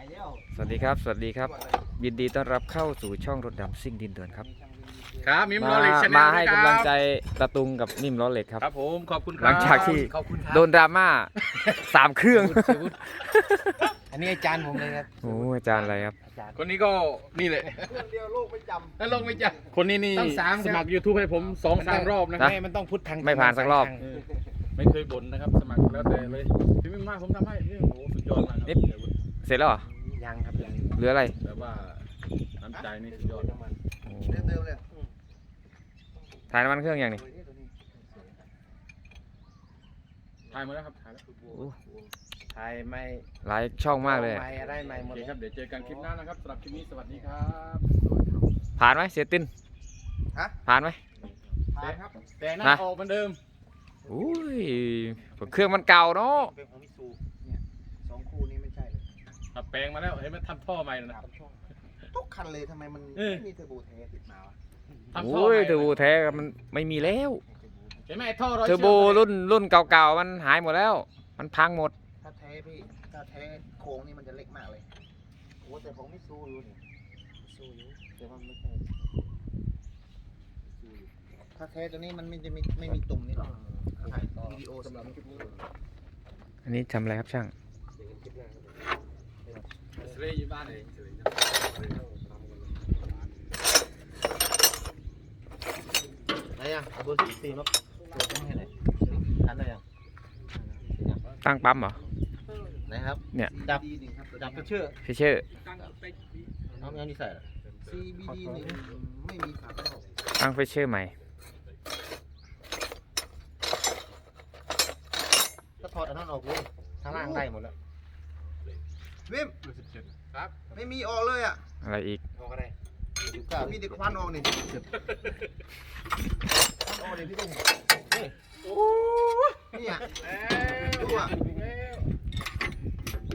ายแล้วสวัสดีครับ สวัสดีครับ ยินดีต้อนรับเข้าสู่ช่องรถดำซิ่งดินเดือนครับ ครับมิมมาโรลิกชาแนลมาให้คกำรัลังบใจตะตุงกับนิ่มล้อเหล็กครับ ครับผมขอบคุณครับหลังจากที่ขอบคุณครับโดนดราม่า สามเครื่อง อันนี้อาจารย์ผมเลยครับโอ้อาจารย์อะไรครับอาจารย์คนนี้ก็นี่แหละเครื่องเดียวโลกไม่จนั่นลงไม่จ้ะคนนี้นี่ต้องสามสมัคร YouTube ให้ผมสองสามรอบนะำนะไม่มันต้องพุทธทางไม่ผ่านสักรอบ เออไม่เคยบ่นนะครับ สมัครแล้วแต่เลยพี่มิมมากผมทำให้พี่โอ้โหสุดยอดมากครับเสร็จแล้วเหรอ ยังครับยังเหลืออะไรแบบว่าน้ำใจนี่สุดยอดเดิมๆเลยถ่ายน้ำมันเครื่องยังนี่ถ่ายหมาแล้วครับถ่ายแล้วไทยไม่หลายช่องมากเลยไม่อะไรไม่หมโอดเคเลยครับเดี๋ยวเจอกันคลิปหน้านะครับสำหรับคลิปนี้สวัสดีครับ ผ่านไหมเสียตินฮะผ่านไหมผ่านครับแต่หน้านะออกเหมือนเดิมอุ้ยเครื่องมันเก่าเนาะ ตัดแปลงมาแล้วเห็นไหมทำท่อใหม่นะ ทุกคันเลยทำไมมันเออ ไม่มีเทอร์โบแท้ติดมาวะทำท่อโอ้ใหยม่เทอร์โบแท้มันไม่มีแล้ว เห็นไหมไอ้ท่อร้อยเทอร์โบรุ่นรุ่นเก่าๆมันหายหมดแล้ว มันพังหมด ถ้าแท้พี่ถ้าแท้โค้งนี่มันจะเล็กมากเลยโอ้แต่ของมิซูอยู่นี่มิซูอยู่แต่ว่ามันไม่ใช่มิซูอยู่ถ้าแท้ตัวนี้มันไม่จะมีไม่มีตุ่มนี่หรอกถ่ายวิดีโอสำหรับคลิปนี้อันนี้ทำอะไรครับช่างสเลย์อยู่บ้านเองสเลย์ ไหนยังเอาเบอร์สิบสี่มาเปิดให้หน่อยทันได้ยังตั้งปั๊มเหรอ ไหนครับเนี่ยดับดับตัวเชื่อฟิเชอร์น้องยังนี่ใส่เหรอ CBD หนึ่งไม่มีขาเข้าตั้งฟิเชอร์ใหม่ ก็ถอดอันนั้นออกเลยข้างล่างได้หมดแล้ว วิมครับไม่มีออกเลยอะอะไรอีกออกอะไรมีแต่ควันออกนี่ออกเลยพี่ตุ้มนี่นี่อะดูอะ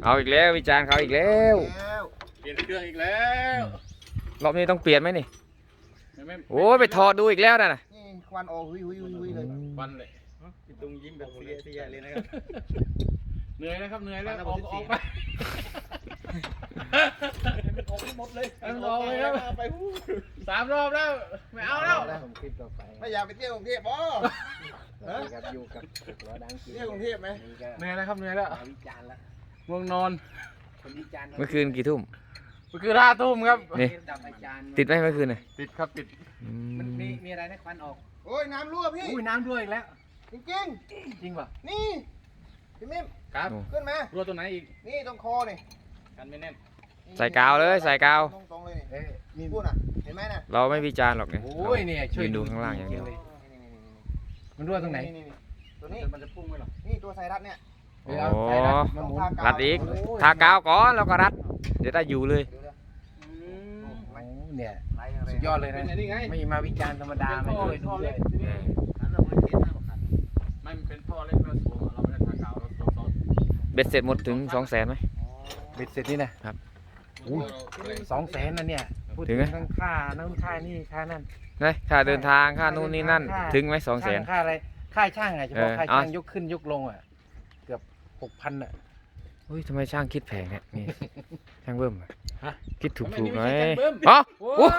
เอาอีกแล้ววิจารณ์เขาอีกแล้วแล้วเปลี่ยนเครื่องอีกแล้วรอบนี้ต้องเปลี่ยนไหมนี่ไม่ไม่โอ้ยไปถอดดูอีกแล้วนะน่ะนี่ควันออกหุยหุยหุยหุยเลยวันเลยพี่ตุ้มยิ้มแบบเสียเสียเลยนะครับเหนื่อยนะครับเหนื่อยแล้ววันละออกวันที่ออกสี่ไป ออกหมดเลยเอาออกเลยครับไปหู้สามรอบแล้ว ไม่เอาแล้วผมคลิปต่อไปไม่อยากไปเที่ยวกรุงเทพบ่ครับอยู่กับหัวดังกินเที่ยวกรุงเทพไหม นี่ก็เหนื่อยแล้วครับเหนื่อยแล้วมาวิจารณ์แล้วง่วงนอนคนวิจารณ์เมื่อคืนกี่ทุ่มก็คือห้าทุ่มครับ นี่ ดับอาจารย์ติดไหมเมื่อคืนน่ะติดครับติด อืมันมีมมีอะไรนะควันออก โอ้ยน้ำรั่วพี่ อุ้ยน้ำด้วยอีกแล้ว จริงจริงป่ะ ๆ นี่ พี่มิมครับ ขึ้นมา รั่วตัวไหนอีก นี่ตรงคอนี่ กันไม่แน่นใส่กาวเลยใส่กาว ตรงๆเลยนี่เอ้ยนี่พูดน่ะเห็นไหมน่ะเราไม่วิจารณ์หรอกเนี่ย โอ้ยเนี่ยช่วยยืนดูข้างล่างอย่างเดียว มันรั่วตรงไหนตัวนี้มันจะพุ่งไหมหรอนี่ตัวไซรัสเนี่ยเดี๋ยวเอาใส่รัดมาหมุนรัดอีก ทากาวก่อนแล้วก็รัด เดี๋ยวได้อยู่เลย ดูเด้อโอ้เนี่ยไล่อะไรสุดยอดเลยเป็นะนอันนี้ไงไม่มาวิจารณ์ธรรมดาไม่ช่วยดูด้วยอันนั้นมันเทสหน้ามาขัดไม่มันเป็นท่อเล็กเราสวมเราไม่ได้ทากาวเราสวมซอสเบ็ดเสร็จหมดถึงสองแสนไหม เบ็ดเสร็จนี่นะครับ อุ้ยสองแสนนะเนี่ยพูดถึถึงงไหมทั้งค่านั่นค่านี่ค่านั่น นะค่าเดินทางค่านู่นนี่นั่นถึงไหมสองแสน ค่าอะไรค่าช่างอะเฉพาะเออค่าเอาช่างยกขึ้นยกลงอะเกือบหกพันอะเฮ้ยทำไมช่างคิดแพงเนี่ยนี่ ช่างเบิ้มอะฮะคิดถูกทำไมถูกนี่หน่ไม่อยใช่ช่างเบิ้มอ๋อโอ้โอ้ย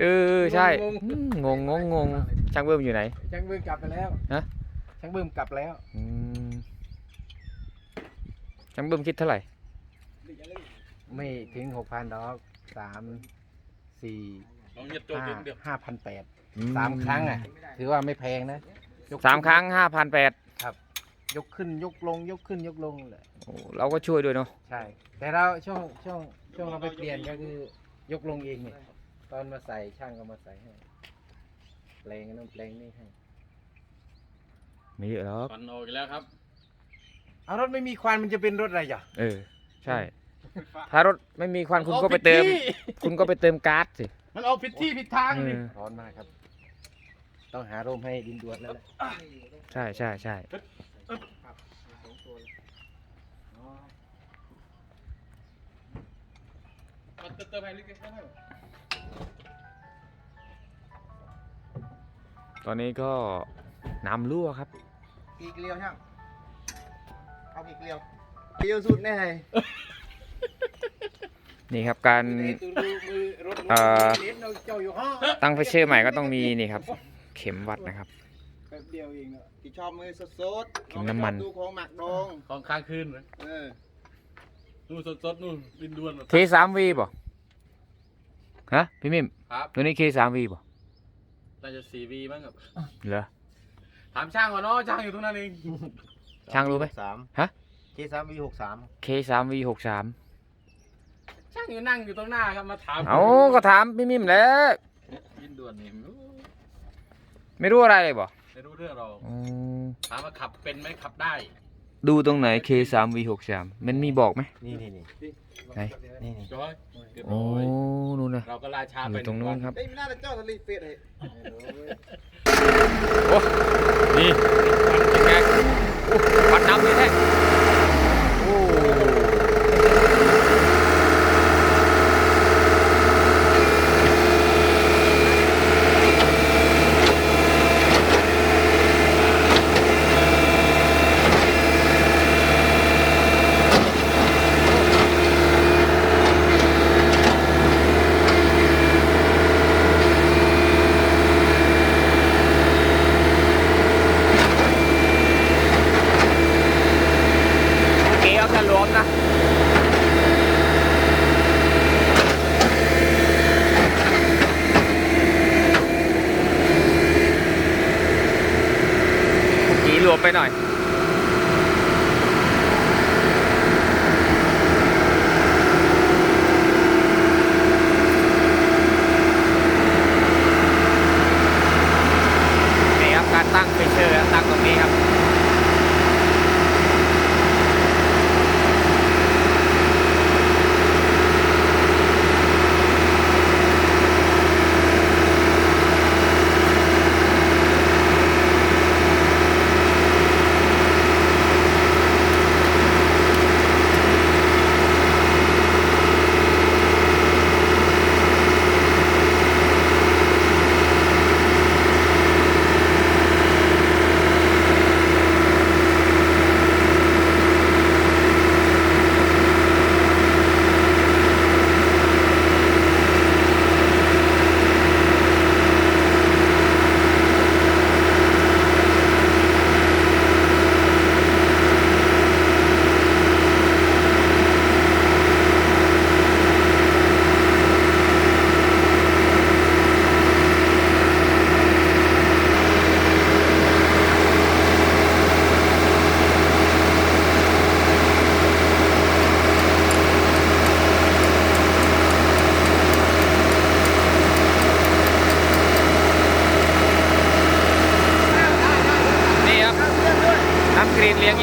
เออใช่งง อืมงงงงงงช่างเบิ้มอยู่ไหน ช่างเบิ้มกลับไปแล้วฮะ ช่างเบิ้มกลับแล้วอืม ช่างเบิ้มคิดเท่าไหร่ ไม่ถึงหกพันดอกสามสี่ลองเหยียดโจห้าทย์เดียวห้าพันแปดอืสามครั้งอะ ถือว่าไม่แพงนะยกสามครั้งห้าพันแปดยกขึ้นยกลง ยกขึ้นยกลงแหละเราก็ช่วยด้วยเนาะใช่ แต่เราช่วงช่วงช่วงเราไปเปลี่ยนก็คือยกลงเองเนี่ยตอนมาใส่ช่างก็มาใส่ให้แปลงนั่นแปลงนี่ให้ไม่เยอะหรอก ฟันออกอีกแล้วครับ เอารถไม่มีควันมันจะเป็นรถอะไรจ้ะเออ ใช่ ถ้ารถไม่มีควันคุณก็ไปเติมอาผิดที่คุณก็ไปเติมก๊าซสิมันเอาผิดที่ผิดทางเอนี่อร้อนมากครับ ต้องหาร่มให้ดินดวนแล้วแหละใช่ใช่ใช่มันเติมให้ลึกแค่ไหนตอนนี้ก็น้ำรั่วครับกี่เกลียวช่าง เอากี่เกลียวเดียวสุดแน่นี่ครับการเอ่อตั้งไฟเชอร์ใหม่ก็ต้องมีนี่ครับ เข็มวัดนะครับแป๊บเดียวเองเนอะที่ชอบมือสดๆกินน้ำมันดูของหมักดองของค้างคืนเลยเออนู่นสดๆนู่นดินดวนแบบ K สาม V ป่ะฮะพี่มิมครับตัวนี้ K สาม V ป่ะน่าจะสี่วีมั้งครับเหรอถามช่างก่อนเนาะช่างอยู่ตรงนั้นเอง ช่างรู้ไหม สามฮะ เคสามวีหกสาม K สาม V หกสามช่างอยู่นั่งอยู่ตรงหน้าครับมาถามเอาก็ถามพี่มิมแหล้วดินดวนนี่ไม่รู้อะไรเลยป่ะไม่รู้เรื่องเราอืมถามว่าขับเป็นไหมขับได้ดูตรงไหน K สาม V หกสามมันมีบอกไหม นี่นี่นี่ไหน นี่นี่จอยเรียบโอ้ร้อยนู่นนะเราก็ราชาอไปยู่ตรงนู้นครับเอ้ยไม่น่าจะเจ้าทะเลเฟสเลยโอ้นี่เป็นไงโอ้ควัน ดำเลยแท้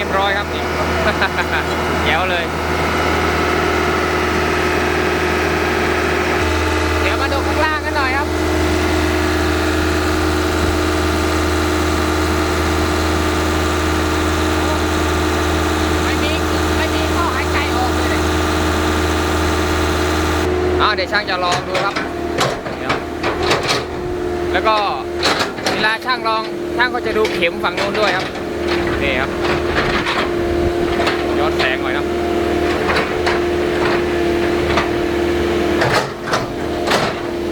ยงเอ็มร้อยครับนี่แจ๋วเลย เดี๋ยวมาดูข้างล่างกันหน่อยครับไม่มีไม่มีข้อหายใจออกเลยเอาเดี๋ยวช่างจะลองดูครับ แล้วก็เวลาช่างลองช่างก็จะดูเข็มฝั่งนู้นด้วยครับนี่ครับ แรงหน่อยนะ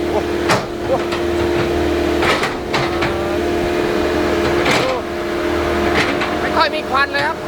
โอ้โอ้ไม่ค่อยมีควันเลยครับ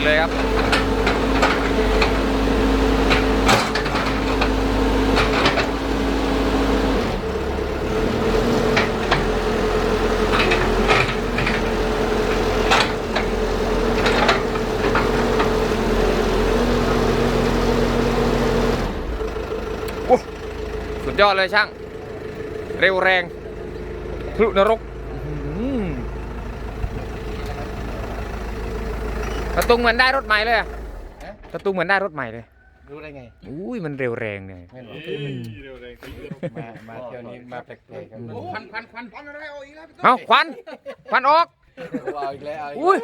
ดเลยครับสุดยอดเลยช่าง เร็วแรงทะลุนรก อกระตุงเหมือนได้รถใหม่เลยอะกระตุงเหมือนได้รถใหม่เลย รู้ได้ไงอุ้ยมันเร็วแรงเนี่ยแม่นบอกเฮ้ยเร็วเลยไปเยอะมามาเที่ยวนี้มาแปลกๆครับโอ้ควันควันควันควันอะไรออกอีกแล้วพี่ต้นเอาควันควันออกเอาอีกแล้วเอาอีกอุ้ย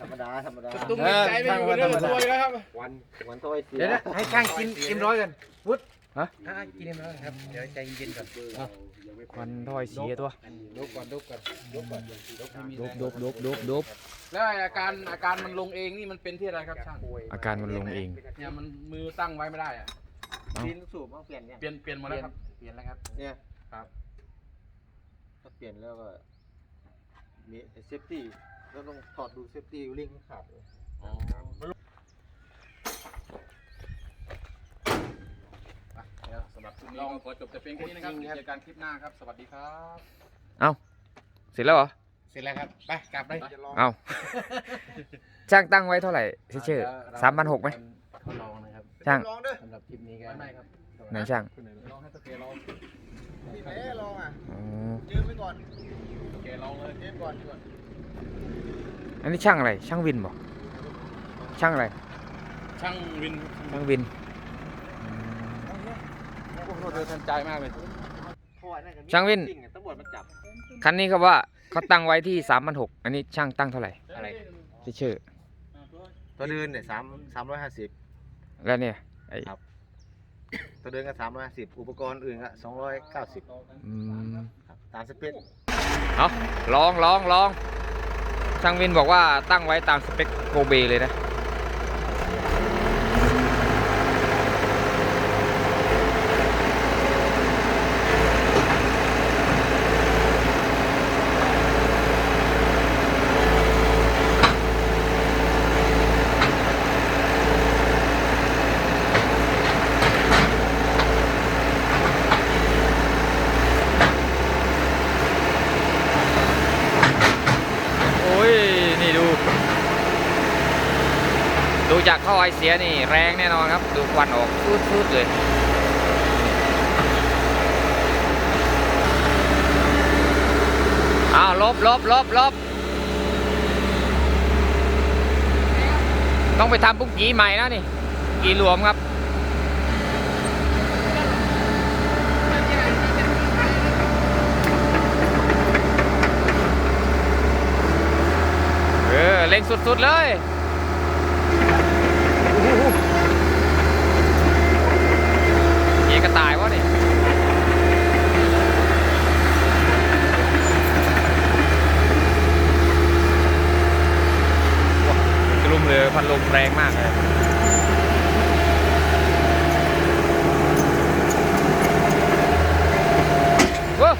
ธรรมดาธรรมดาตุ้มใจไม่อยู่เรื่องสวยแล้วครับวันวันตัวไอ้เสียเดี๋ยวนะให้ช่างกินเอ็มร้อยกันวุฒ ฮะอะกินเอ็มร้อยครับ เดี๋ยวใจเย็นๆก่อนควันถ้อยเสียตัวดูก่อนดูก่อนดูก่อนดูก่อนดบดบดบดบดบแล้วไอ้อาการอาการมันลงเองนี่มันเป็นที่อะไรครับช่างอาการมันลงเอง เนี่ยมันมือตั้งไว้ไม่ได้อะดินสูบต้องเปลี่ยนยังเปลี่ยนเปลี่ยนหมดแล้วครับ เปลี่ยนแล้วครับ เนี่ยครับ ถ้าเปลี่ยนแล้วก็มีเซฟตี้แล้วต้องถอดดูเซฟตี้ลิงก์ขาดเลยอ๋อ อะเดี๋ยวสำหรับคลิปนี้ก็ขอจบแต่เพียงแค่นี้นะครับเจอกันคลิปหน้าครับ สวัสดีครับเสร็จแล้วเหรอ เสร็จแล้วครับ ไปกลับเลยจะลองเอาช่างตั้งไว้เท่าไหร่เชื่อสามพันหกไหมทดลองนะครับช่างลองด้วยสำหรับคลิปนี้ก็ไม่ไม่ครับไหนช่างลองให้ตะเกียลองพี่แม่ลองอะอ๋อยืมไปก่อนตะเกียลองเลยยืมก่อนยืมก่อนอันนี้ช่างอะไร ช่างวินบอกช่างอะไร ช่างวิน ช่างวิน พวกเราเดินทันใจมากเลยเพราะว่านั่นก็มีช่างวินจริงอะตำรวจมันจับ คันนี้เขาว่าเขาตั้งไว้ที่สามพันหกอันนี้ช่างตั้งเท่าไหร่อะไรชื่อ ตัวเดินเนี่ยสามสามร้อยห้าสิบ แล้วเนี่ยไอครับ ตัวเดินก็สามร้อยห้าสิบอุปกรณ์อื่นก็สองร้อยเก้าสิบอืม ครับตามสเปคเอาลองลองลองช่างวินบอกว่าตั้งไว้ตามสเปคโกเบเลยนะ โอ้ย นี่ดู ดูจากท่อไอเสียนี่แรงแน่นอนครับ ดูควันออกฟืดๆเลยอ้าวลบลบลบลบต้องไปทำปุ๊กกีใหม่แล้วนี่ กีรวมครับเออเล็งสุดๆเลยเยกระต่ายวะนี่ว้าวกระลุมเลยพัดลม แรงมากเลยว้าว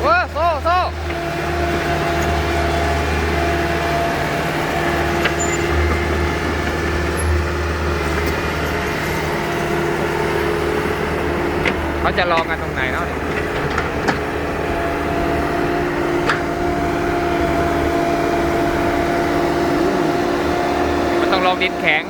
โอ้โซโซเขาจะลองกันตรงไหนเนาะเนี่ยมันต้อง ลองดินแข็ง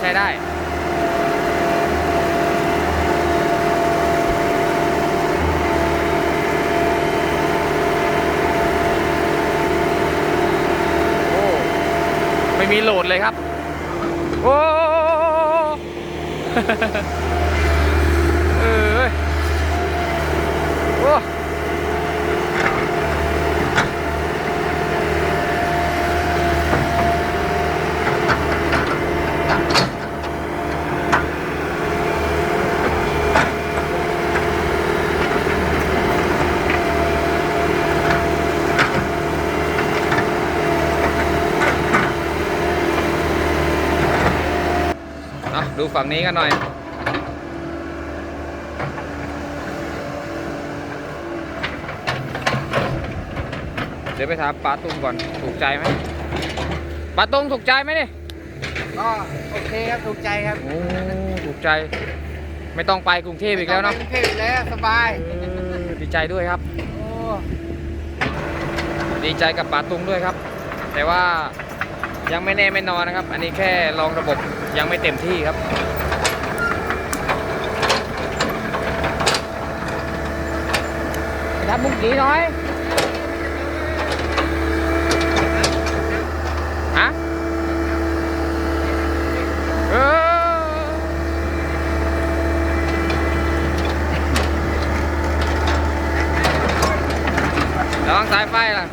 ใช้ได้ได้โอ้ไม่มีโหลดเลยครับ โอ้ ฝั่งนี้กันหน่อยเดี๋ยวไปถามป้าตุ้มก่อนถูกใจไหมป้าตุ้มถูกใจไหมนี่ก็โอเคครับถูกใจครับโอ้ถูกใจ ไม่ต้องไปกรุงเทพอีกแล้วเนาะไม่ต้องไปกรุงเทพอีกแล้วสบายเออดีใจด้วยครับโอ้ดีใจกับป๋าตุงด้วยครับ แต่ว่ายังไม่แน่ไม่นอนนะครับ อันนี้แค่ลองระบบ ยังไม่เต็มที่ครับทำมุ้งกี่น้อย ฮะ เออ ระวังสายไฟล่ะ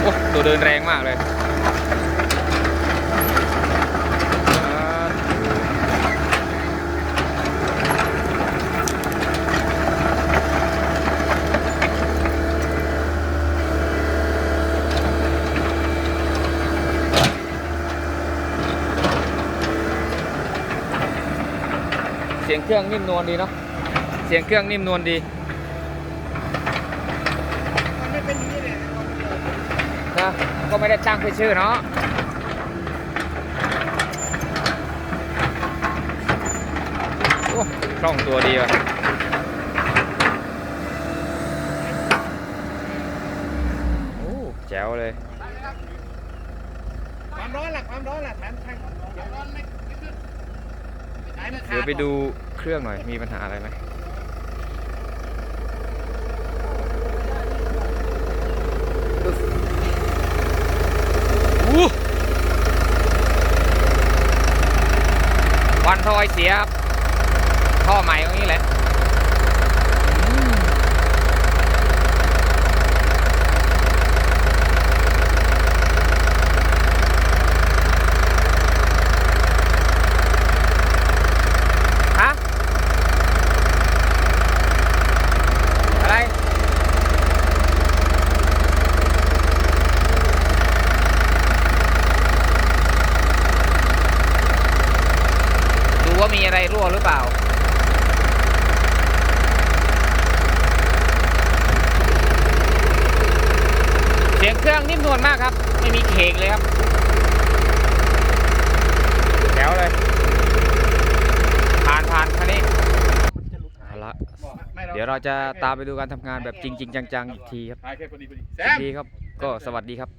โอ้ตัวเดินแรงมากเลยเอ่อเสียงเครื่องนิ่มนวลดีเนาะเสียงเครื่องนิ่มนวลดีนะก็ไม่ได้จ้างเพื่อชื่อเนาะโอ้คล่องตัวดีว่ะโอ้แจ๋วเลยความร้อนล่ะความร้อนล่ะ ดี๋ยวไปดูเครื่องหน่อยมีปัญหาอะไรไหมอู้วันทอยเสียครับท่อใหม่ตรงนี้แหละอืมฮะ อะไร ดูว่ามีอะไรรั่ วหรือเปล่า เสียงเครื่องนิ่มนวลมากครับ ไม่มีเคงเลยครับแจ๋วเลย ผ่านผ่านคันนี้เอาละเดี๋ยวเราจะตามไปดูการทำงานแบบจริง ๆ จังๆอีกทีครับถ่ายแค่พอดีพอดีแซมดีครับ ก็สวัสดีครับ